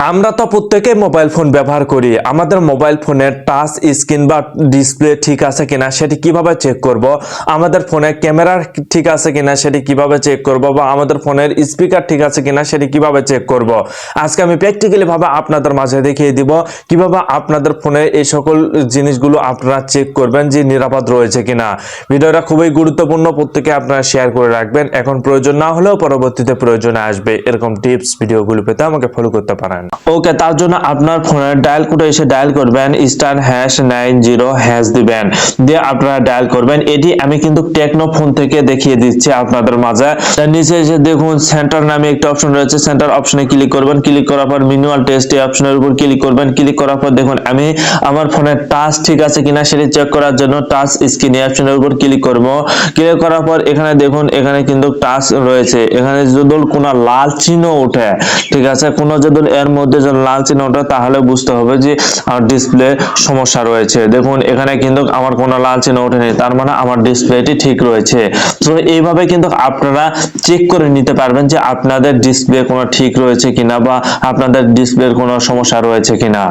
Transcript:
আমরা তো প্রত্যেকে মোবাইল ফোন ব্যবহার করি। আমাদের মোবাইল ফোনের টাচ স্ক্রিন বা ডিসপ্লে ঠিক আছে কিনা সেটি কীভাবে চেক করব? আমাদের ফোনের ক্যামেরা ঠিক আছে কিনা সেটি কীভাবে চেক করব? বা আমাদের ফোনের স্পিকার ঠিক আছে কিনা সেটি কীভাবে চেক করব? আজকে আমি প্র্যাকটিক্যালি ভাবে আপনাদের মাঝে দেখিয়ে দিব কীভাবে আপনাদের ফোনে এই সকল জিনিসগুলো আপনারা চেক করবেন যে নিরাপদ রয়েছে কিনা। ভিডিওটা খুবই গুরুত্বপূর্ণ, প্রত্যেকে আপনারা শেয়ার করে রাখবেন। এখন প্রয়োজন না হলেও পরবর্তীতে প্রয়োজনে আসবে। এরকম টিপস ভিডিওগুলো পেতে আমাকে ফলো করতে পারেন। ওকে তার জন্য আপনার ফোনের ডায়াল কোডে এসে ডায়াল করবেন star hash nine zero hash দিবেন। দিয়ে আপনারা ডায়াল করবেন। এটি আমি কিন্তু টেকনো ফোন থেকে দেখিয়ে দিচ্ছি আপনাদের মাঝে। নিচে এসে দেখুন সেন্টার নামে একটা অপশন রয়েছে। সেন্টার অপশনে ক্লিক করবেন। ক্লিক করার পর মিনুয়াল টেস্ট এই অপশনের উপর ক্লিক করবেন। ক্লিক করার পর দেখুন, আমি আমার ফোনের টাচ ঠিক আছে কিনা সেটি চেক করার জন্য টাচ স্ক্রিন এই অপশনের উপর ক্লিক করব। ক্লিক করার পর এখানে দেখুন, এখানে কিন্তু টাচ রয়েছে। এখানে যদি কোনো লাল চিহ্ন ওঠে, ঠিক আছে? কোনো যদি এর মধ্যে যখন লাল চিহ্ন ওঠে, তাহলে বুঝতে হবে যে আমার ডিসপ্লে সমস্যা রয়েছে। দেখুন, এখানে কিন্তু আমার কোনো লাল চিহ্ন ওঠেনি, তার মানে আমার ডিসপ্লেটি ঠিক রয়েছে। তো এইভাবে কিন্তু আপনারা চেক করে নিতে পারবেন যে আপনাদের ডিসপ্লে কোনো ঠিক রয়েছে কিনা বা আপনাদের ডিসপ্লের কোনো সমস্যা রয়েছে কিনা।